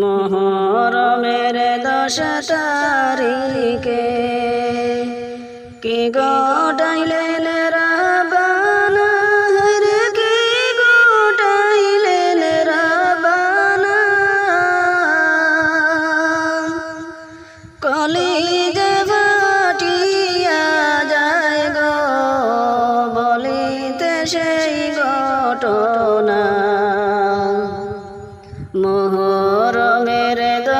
মোহর মেরে দশ তারিখে। কি গোটাইলেন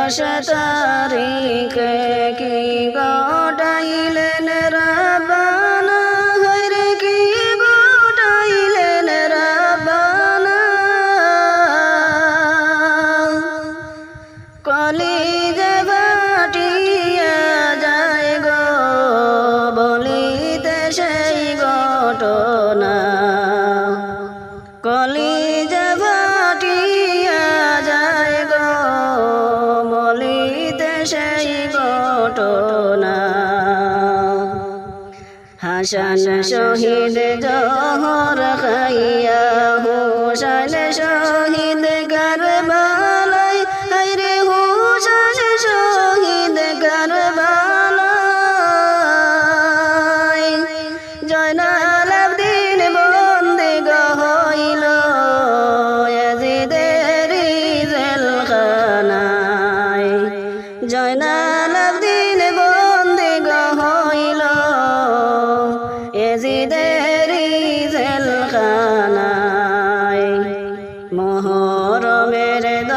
তারিখে কি গটাইলেন রাবানা? হৈরে কি গটাইলেন রাবানা? কলি যে বাটিয়া যায় গো, বলিতে সেই গটো না। হাসান শহীদ জহর খাইয়া হোসান শহীদ গা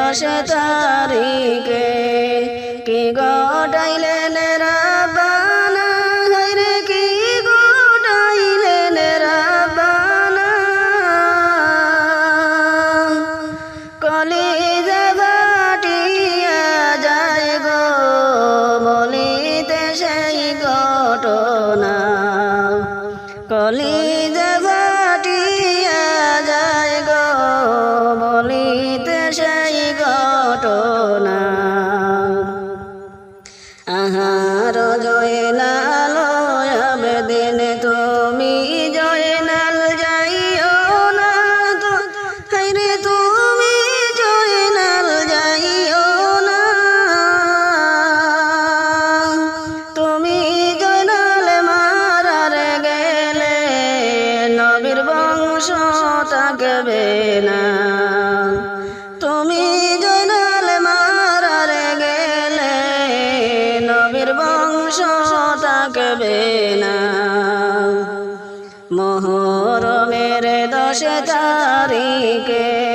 দশ তারিখে কি গটাইলেন জয়নালয় আবেদিন তুমি জয়নাল না তুমি মারার গেলে নবীর বংশ থাকবে না। মোহরমের দশ তারিখে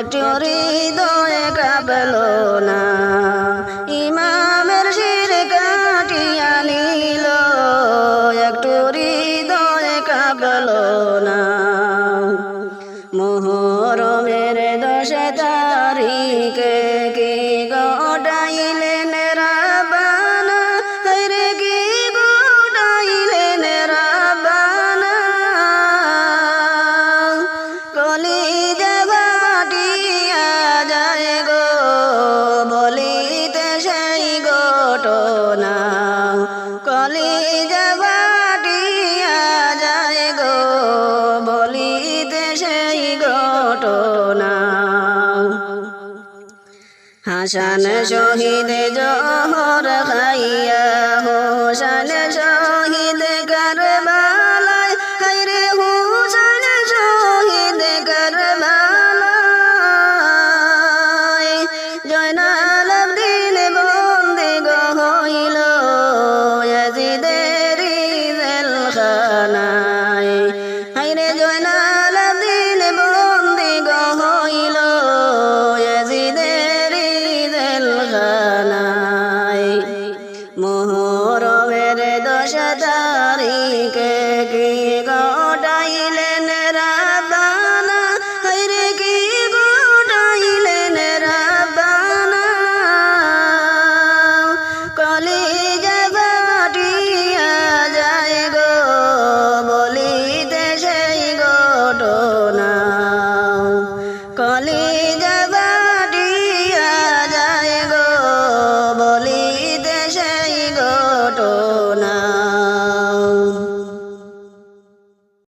একটি হৃদয় হাসান শহীদ জহর খাইয়া হোসান মহরমের দশ তারিখে কি